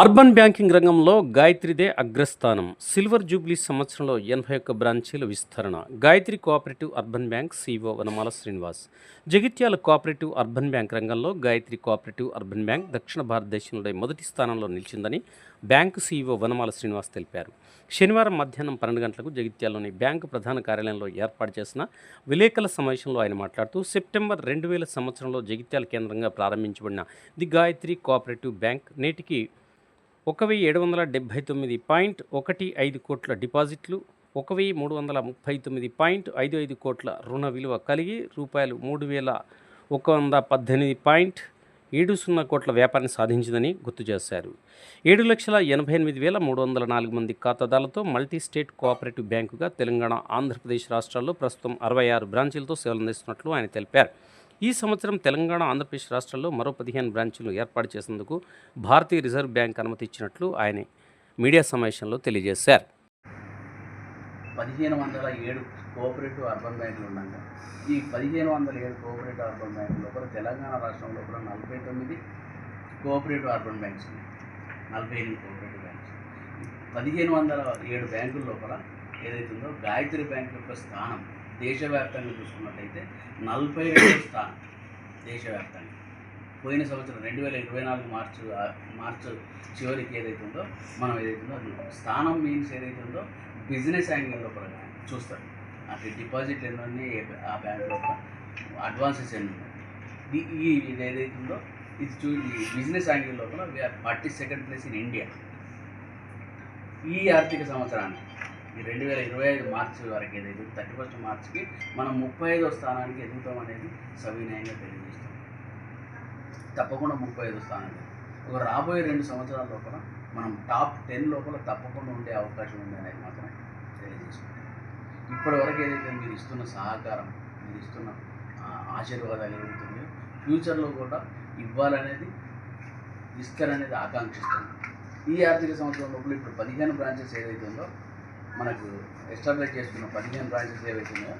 Urban banking రంగంలో గాయత్రిదే అగ్రస్థానం. Silver Jubilee సంవత్సరంలో ఎనభై ఒక్క బ్రాంచీల విస్తరణ. Gayatri cooperative urban bank CEO Vanamala Srinivas. Jagtial cooperative urban bank రంగంలో గాయత్రి కోఆపరేటివ్ అర్బన్ బ్యాంక్ దక్షిణ భారతదేశంలో మొదటి స్థానంలో నిలిచిందని బ్యాంకు సీఈఓ వనమాల శ్రీనివాస్ తెలిపారు. శనివారం మధ్యాహ్నం పన్నెండు గంటలకు జగిత్యాలలోని బ్యాంకు ప్రధాన కార్యాలయంలో ఏర్పాటు చేసిన విలేకరుల సమావేశంలో ఆయన మాట్లాడుతూ సెప్టెంబర్ రెండు వేల సంవత్సరంలో జగిత్యాల కేంద్రంగా ప్రారంభించబడిన ది గాయత్రి కోఆపరేటివ్ బ్యాంక్ నేటికి ఒక వెయ్యి ఏడు వందల డెబ్భై తొమ్మిది పాయింట్ ఒకటి ఐదు కోట్ల డిపాజిట్లు ఒక వెయ్యి మూడు వందల ముప్పై తొమ్మిది పాయింట్ ఐదు ఐదు కోట్ల రుణ విలువ కలిగి రూపాయలు మూడు వేల ఒక వంద పద్దెనిమిది పాయింట్ ఏడు సున్నా కోట్ల వ్యాపారం సాధించిందని గుర్తు చేశారు. ఏడు లక్షల ఎనభై ఎనిమిది వేల మూడు వందల నాలుగు మంది ఖాతాదారులతో మల్టీ స్టేట్ కోఆపరేటివ్ బ్యాంకుగా తెలంగాణ ఆంధ్రప్రదేశ్ రాష్ట్రాల్లో ప్రస్తుతం అరవై ఆరు బ్రాంచీలతో సేవలందిస్తున్నట్లు ఆయన తెలిపారు. ఈ సంవత్సరం తెలంగాణ ఆంధ్రప్రదేశ్ రాష్ట్రాల్లో మరో పదిహేను బ్రాంచ్లు ఏర్పాటు చేసేందుకు భారతీయ రిజర్వ్ బ్యాంక్ అనుమతి ఇచ్చినట్లు ఆయన మీడియా సమావేశంలో తెలియజేశారు. పదిహేను వందల ఏడు కోఆపరేటివ్ అర్బన్ బ్యాంకులు ఉండగా ఈ పదిహేను వందల ఏడు కోఆపరేటివ్ అర్బన్ బ్యాంకుల లోపల తెలంగాణ రాష్ట్రం లోపల నలభై తొమ్మిది కోఆపరేటివ్ అర్బన్ బ్యాంక్స్ ఉన్నాయి. నలభై ఎనిమిది కోఆపరేటివ్ బ్యాంక్స్. పదిహేను వందల ఏడు బ్యాంకుల లోపల ఏదైతుందో గాయత్రి బ్యాంక్ యొక్క స్థానం దేశవ్యాప్తంగా చూసుకున్నట్టయితే నలభై రెండో స్థానం దేశవ్యాప్తంగా. పోయిన సంవత్సరం రెండు వేల ఇరవై నాలుగు మార్చు ఆ, మార్చు చివరికి ఏదైతుందో మనం ఏదైతుందో అది స్థానం మీన్స్ ఏదైతుందో బిజినెస్ యాంగిల్లో కూడా చూస్తారు. అటు డిపాజిట్ ఎన్ని ఉన్నాయి ఆ బ్యాంకులో లోపల అడ్వాన్సెస్ ఎన్ని ఉన్నాయి ఈ- ఇది ఇది ఏదైతుందో ఇది చూ బిజినెస్ యాంగిల్ లోపల we are forty second place in India. ఈ ఆర్థిక సంవత్సరానికి ఈ రెండు వేల ఇరవై ఐదు మార్చి వరకు ఏదైతే థర్టీ ఫస్ట్ మార్చికి మనం ముప్పై ఐదో స్థానానికి ఎదుగుతాం అనేది సవినయంగా తెలియజేస్తాం. తప్పకుండా ముప్పై ఐదో స్థానానికి. ఒక రాబోయే రెండు సంవత్సరాల లోపల మనం టాప్ టెన్ లోపల తప్పకుండా ఉండే అవకాశం ఉంది అనేది మాత్రం తెలియజేసుకుంటాం. ఇప్పటి వరకు ఏదైతే మీరు ఇస్తున్న సహకారం మీరు ఇస్తున్న ఆశీర్వాదాలు ఏవైతున్నాయో ఫ్యూచర్లో కూడా ఇవ్వాలనేది ఇస్తారనేది ఆకాంక్షిస్తుంది ఈ ఆర్థిక సంవత్సరం లోపల ఇప్పుడు పదిహేను బ్రాంచెస్ ఏదైతే ఉందో మనకు ఎస్టాబ్లిష్ చేసుకున్న పదిహేను బ్రాంచెస్ ఏవైతున్నాయో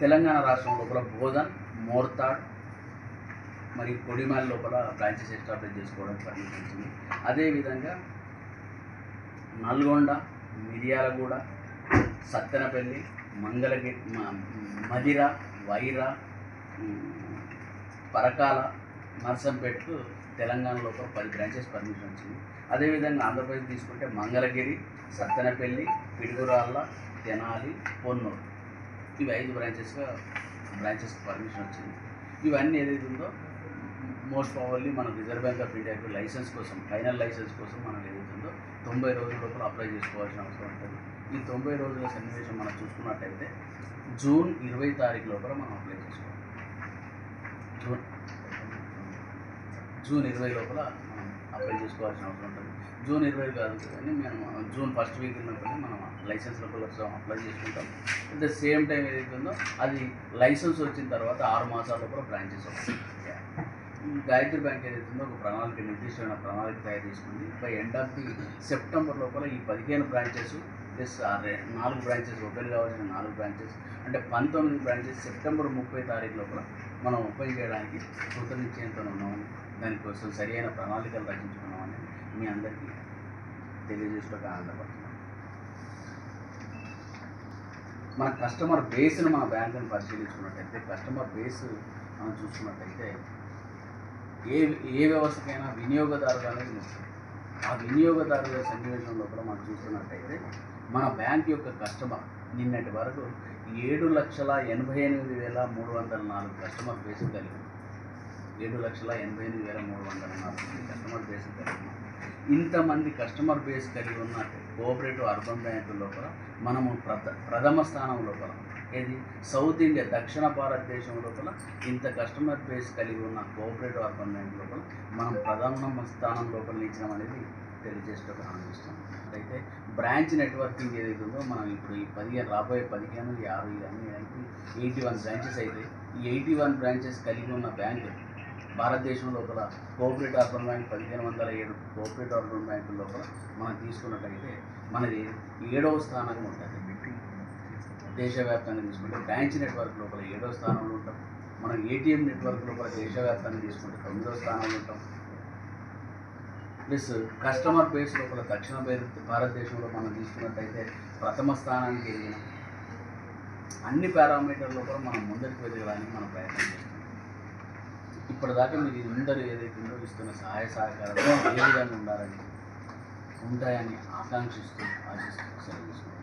తెలంగాణ రాష్ట్రం లోపల బోధన్ మోర్తాడ్ మరియు కొడిమాల్ లోపల బ్రాంచెస్ ఎస్టాబ్లిష్ చేసుకోవడానికి పర్మిషన్ అదేవిధంగా నల్గొండ మిర్యాలగూడ సత్తెనపల్లి మంగళగిరి మ- మదిర వైరా పరకాల నర్సంపేట్కు తెలంగాణలో ఒక పది బ్రాంచెస్ పర్మిషన్ వచ్చింది. అదేవిధంగా ఆంధ్రప్రదేశ్ తీసుకుంటే మంగళగిరి సత్తెనపల్లి పిడుగురాళ్ళ తెనాలి పొన్నూరు. ఇవి ఐదు బ్రాంచెస్గా బ్రాంచెస్ పర్మిషన్ వచ్చింది. ఇవన్నీ ఏదైతే ఉందో మోస్ట్ పవర్లీ మన రిజర్వ్ బ్యాంక్ ఆఫ్ ఇండియాకి లైసెన్స్ కోసం ఫైనల్ లైసెన్స్ కోసం మనం ఏదైతే ఉందో తొంభై రోజుల లోపల అప్లై చేసుకోవాల్సిన అవసరం ఉంటుంది. ఈ తొంభై రోజుల సన్నివేశం మనం చూసుకున్నట్టయితే జూన్ ఇరవై తారీఖు లోపల మనం అప్లై చేసుకోవాలి. జూన్ జూన్ ఇరవై లోపల మనం అప్లై చేసుకోవాల్సిన అవసరం ఉంటుంది. జూన్ ఇరవై కాదు కానీ మేము జూన్ ఫస్ట్ వీక్ ఉన్నప్పుడు మనం లైసెన్స్ లోపల అప్లై చేసుకుంటాం. అట్ ద సేమ్ టైం ఏదైతే ఉందో అది లైసెన్స్ వచ్చిన తర్వాత ఆరు మాసాల లోపల బ్రాంచెస్ వస్తాయి గాయత్రి బ్యాంక్ ఏదైతే ఉందో ఒక ప్రణాళిక నిర్దిష్టమైన ప్రణాళిక తయారు చేసుకుంది. By end of the September లోపల ఈ పదిహేను బ్రాంచెస్ ప్లస్ నాలుగు బ్రాంచెస్ ఓపెన్ కావాల్సిన నాలుగు బ్రాంచెస్ అంటే పంతొమ్మిది బ్రాంచెస్ సెప్టెంబర్ ముప్పై తారీఖు లోపల మనం ఓపెన్ చేయడానికి కృతనిశ్చయంతో ఉన్నామని దానికోసం సరైన ప్రణాళికలు రచించుకున్నామని మీ అందరికీ తెలియజేసుకోక ఆనందపడుతున్నాం మన కస్టమర్ బేస్ను మన బ్యాంకును పరిశీలించుకున్నట్టయితే కస్టమర్ బేస్ మనం చూసుకున్నట్టయితే ఏ ఏ వ్యవస్థకైనా వినియోగదారులు అనేది ముఖ్యం ఆ వినియోగదారుల సన్నివేశంలో కూడా మనం చూస్తున్నట్టయితే మన బ్యాంక్ యొక్క కస్టమర్ నిన్నటి వరకు ఏడు లక్షల ఎనభై ఎనిమిది వేల మూడు వందల నాలుగు కస్టమర్ బేస్ కలిగి ఉంది. ఏడు లక్షల ఎనభై ఎనిమిది వేల మూడు వందల నలభై కస్టమర్ బేస్ కలిగి ఇంతమంది కస్టమర్ బేస్ కలిగి ఉన్న కోఆపరేటివ్ అర్బన్ బ్యాంకు లోపల మనము ప్రథ ప్రథమ స్థానం లోపల ఏది? సౌత్ ఇండియా దక్షిణ భారతదేశం లోపల ఇంత కస్టమర్ బేస్ కలిగి ఉన్న కోఆపరేటివ్ అర్బన్ బ్యాంక్ లోపల మనం ప్రధాన స్థానం లోపల నిలిచడం అనేది తెలియజేసుకోవడం ఆనందిస్తాం అయితే బ్రాంచ్ నెట్వర్కింగ్ ఏదైతే ఉందో మనం ఇప్పుడు ఈ పదిహేను రాబోయే పదిహేను యాభై ఇవన్నీ అయితే ఎయిటీ వన్ బ్రాంచెస్ అయితే ఈ ఎయిటీ వన్ బ్రాంచెస్ కలిగి ఉన్న బ్యాంకు భారతదేశం లోపల కోఆపరేటివ్ అర్బన్ బ్యాంక్ పదిహేను వందల ఏడు కోఆపరేటివ్ అర్బన్ బ్యాంకు లోపల మనం తీసుకున్నట్లయితే మనది ఏడవ స్థానంగా ఉంటుంది. దేశవ్యాప్తంగా తీసుకుంటే బ్రాంచ్ నెట్వర్క్ లోపల ఏడవ స్థానంలో ఉంటాం. మనం ఏటీఎం నెట్వర్క్ లోపల దేశవ్యాప్తంగా తీసుకుంటే తొమ్మిదవ స్థానంలో ఉంటాం. ప్లస్ కస్టమర్ బేస్ లోపల దక్షిణ భారతదేశంలో మనం తీసుకున్నట్టయితే ప్రథమ స్థానానికి ఎదిగిన అన్ని పారామీటర్లో కూడా మనం ముందరికి వెళ్ళడానికి మనం ప్రయత్నం చేస్తాం. ఇప్పటిదాకా మీరు అందరూ ఏదైతే వినియోగిస్తున్న సహాయ సహకారాలు ఏ విధంగా ఉండాలని ఉంటాయని ఆకాంక్షిస్తూ ఆశిస్తూ సెలవు